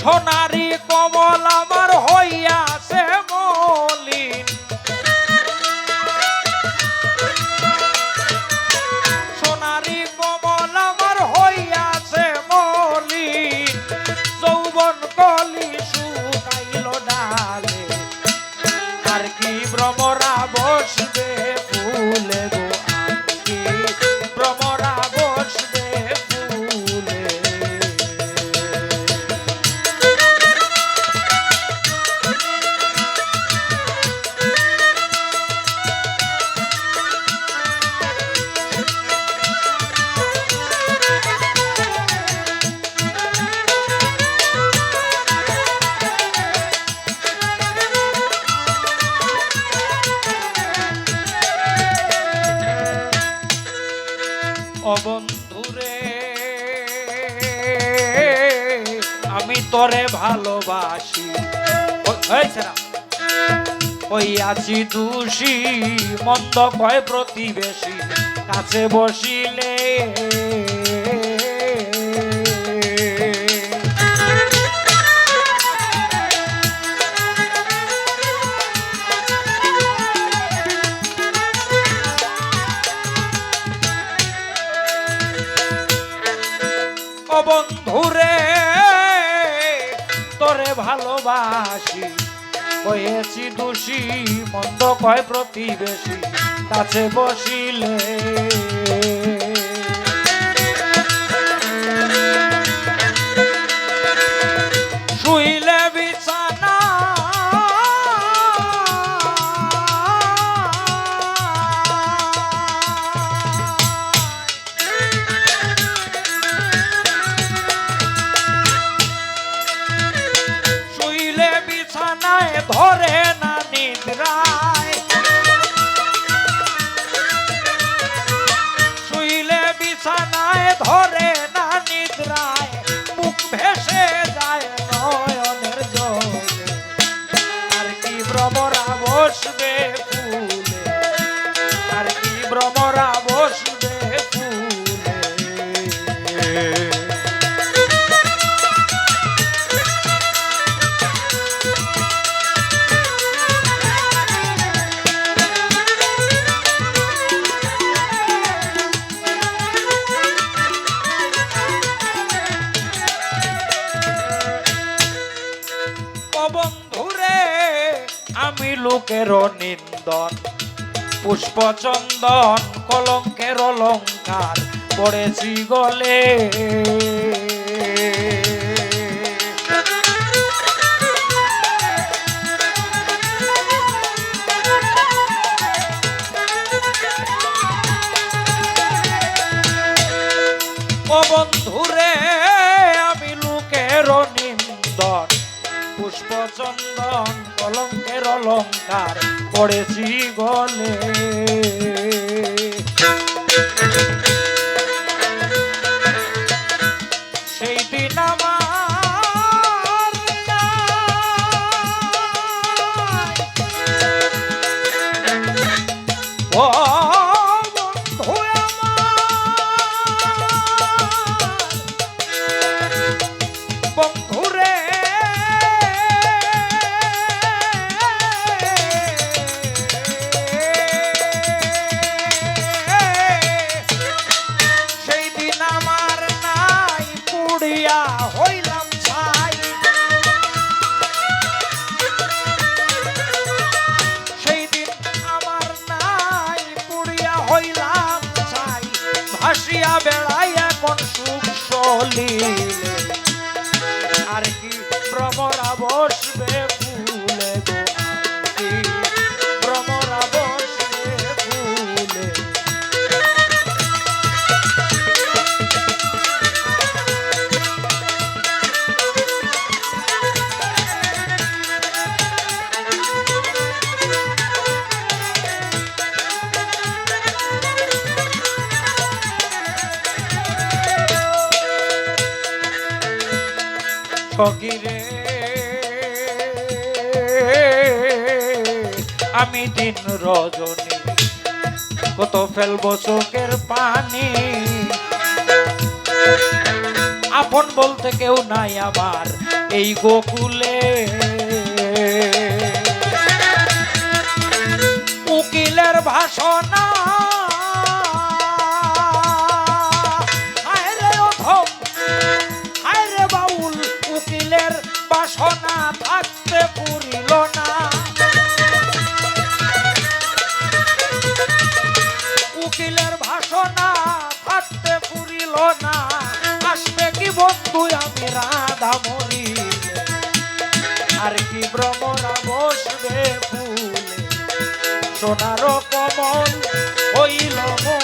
সোনারি কমল আমার করে ভালোবাসি। হয়েছে না ওই আছি দোষী মন্দ কয় প্রতিবেশী। কাছে বসিলে ভালোবাসি। হয়েছি দোষী মন্দ কয় প্রতিবেশী কাছে বসিলে। torre আমি লোকের নিন্দন পুষ্পচন্দন কলঙ্কের অলঙ্কার পড়েছি গলে। বন্ধুরে আমি লোকের পুষ্প চন্দন কলঙ্কের অলঙ্কার করেছি গলে। বলিলে সগিরে আমি দিন রজনী, কত ফেলব চোখের পানি। আপন বলতে কেউ নাই আমার এই গোকুলে। উকিলের ভাষণা না, আসবে কি বন্ধু আমি রাধা মরি আর কি ভ্রমরা বসবে ফুলে? সোনার কমল হইল মলি